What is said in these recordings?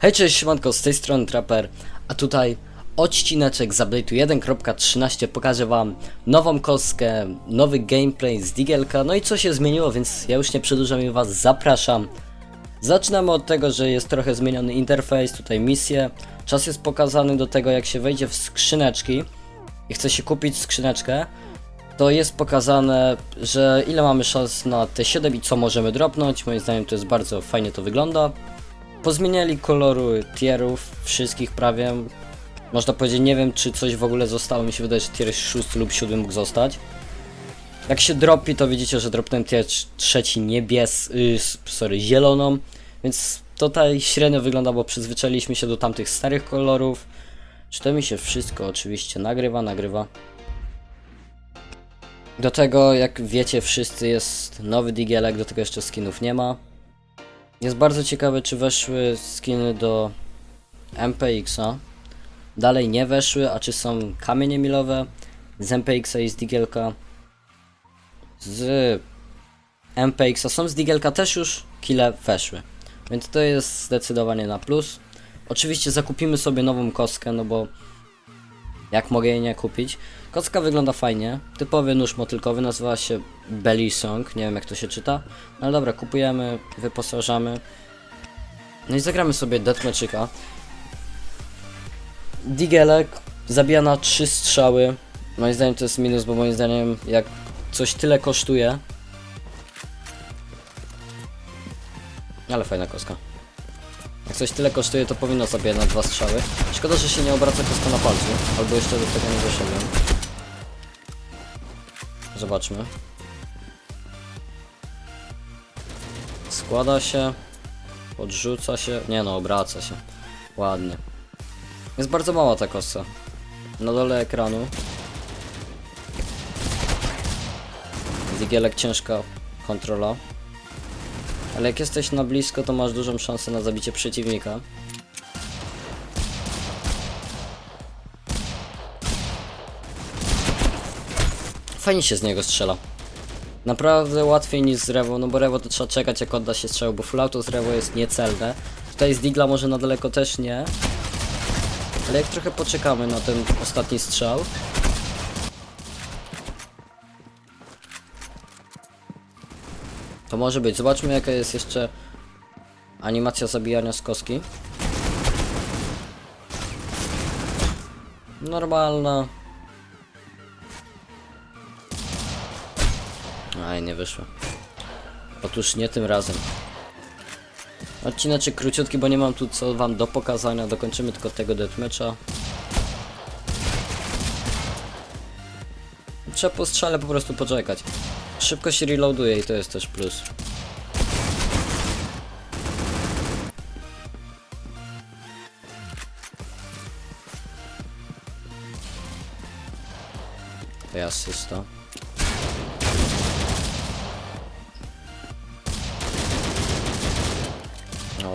Hej, cześć, siemanko, z tej strony Trapper, a tutaj odcineczek z update'u 1.13 pokażę wam nową kostkę, nowy gameplay z Digielka, no i co się zmieniło, więc ja już nie przedłużam i was zapraszam. Zaczynamy od tego, że jest trochę zmieniony interfejs, tutaj misje, czas jest pokazany do tego jak się wejdzie w skrzyneczki i chce się kupić skrzyneczkę, to jest pokazane, że ile mamy szans na T7 i co możemy dropnąć, moim zdaniem to jest bardzo fajnie to wygląda. Pozmieniali kolory tierów, wszystkich prawie. Można powiedzieć, nie wiem czy coś w ogóle zostało, mi się wydaje, że tier 6 lub 7 mógł zostać. Jak się dropi, to widzicie, że dropnąłem tier trz- trzeci niebies, y, s- sorry, zieloną, więc tutaj średnio wygląda, bo przyzwyczailiśmy się do tamtych starych kolorów. Czy to mi się wszystko oczywiście nagrywa, nagrywa. Do tego, jak wiecie wszyscy, jest nowy digielek, do tego jeszcze skinów nie ma. Jest bardzo ciekawe, czy weszły skiny do MPX-a. Dalej nie weszły, a czy są kamienie milowe z MPX-a i z Digielka. Z MPX-a są z Digielka też już kile weszły. Więc to jest zdecydowanie na plus. Oczywiście zakupimy sobie nową kostkę, no bo jak mogę jej nie kupić. Kostka wygląda fajnie. Typowy nóż motylkowy, nazywa się Belly Song. Nie wiem jak to się czyta. No ale dobra, kupujemy, wyposażamy. No i zagramy sobie Deathmatchika. Digelek zabija na 3 strzały. Moim zdaniem to jest minus, bo moim zdaniem jak coś tyle kosztuje. Ale fajna kostka. Jak coś tyle kosztuje, to powinno zabijać na dwa strzały. Szkoda, że się nie obraca kostka na palcu, albo jeszcze do tego nie doszedłem. Zobaczmy. Składa się, podrzuca się, nie no, obraca się. Ładnie. Jest bardzo mała ta kosa. Na dole ekranu. Digielek ciężka kontrola. Ale jak jesteś na blisko, to masz dużą szansę na zabicie przeciwnika. Fajnie się z niego strzela. Naprawdę łatwiej niż z Rewo, no bo Rewo to trzeba czekać jak odda się strzał, bo full z Rewo jest niecelne. Tutaj z Digla może na daleko też nie. Ale jak trochę poczekamy na ten ostatni strzał. To może być. Zobaczmy jaka jest jeszcze animacja zabijania z kostki. Normalna. Aj, nie wyszło. Otóż nie tym razem. Odcineczek króciutki, bo nie mam tu co wam do pokazania. Dokończymy tylko tego deathmatcha. Trzeba po strzale po prostu poczekać. Szybko się reloaduje i to jest też plus. To jest asysta.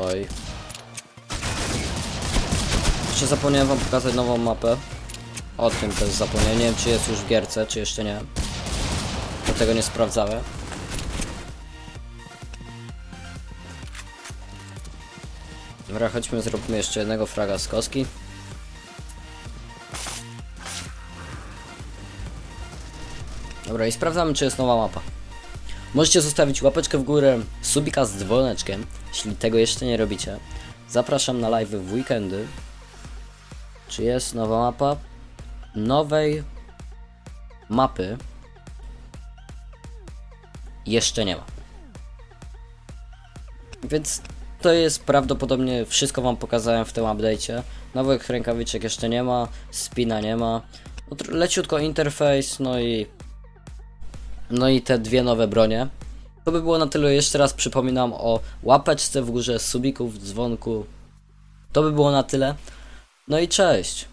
Oj. Jeszcze zapomniałem wam pokazać nową mapę. O tym też zapomniałem. Nie wiem czy jest już w gierce, czy jeszcze nie. Do tego nie sprawdzałem. Dobra, chodźmy, zróbmy jeszcze jednego fraga z koski. Dobra, i sprawdzamy, czy jest nowa mapa. Możecie zostawić łapeczkę w górę, subika z dzwoneczkiem, jeśli tego jeszcze nie robicie. Zapraszam na live w weekendy. Czy jest nowa mapa? Nowej mapy jeszcze nie ma. Więc to jest prawdopodobnie wszystko wam pokazałem w tym update'cie. Nowych rękawiczek jeszcze nie ma, spina nie ma. No, leciutko interfejs, no i no i te dwie nowe bronie. To by było na tyle. Jeszcze raz przypominam o łapeczce w górze, subików, dzwonku. To by było na tyle. No i cześć.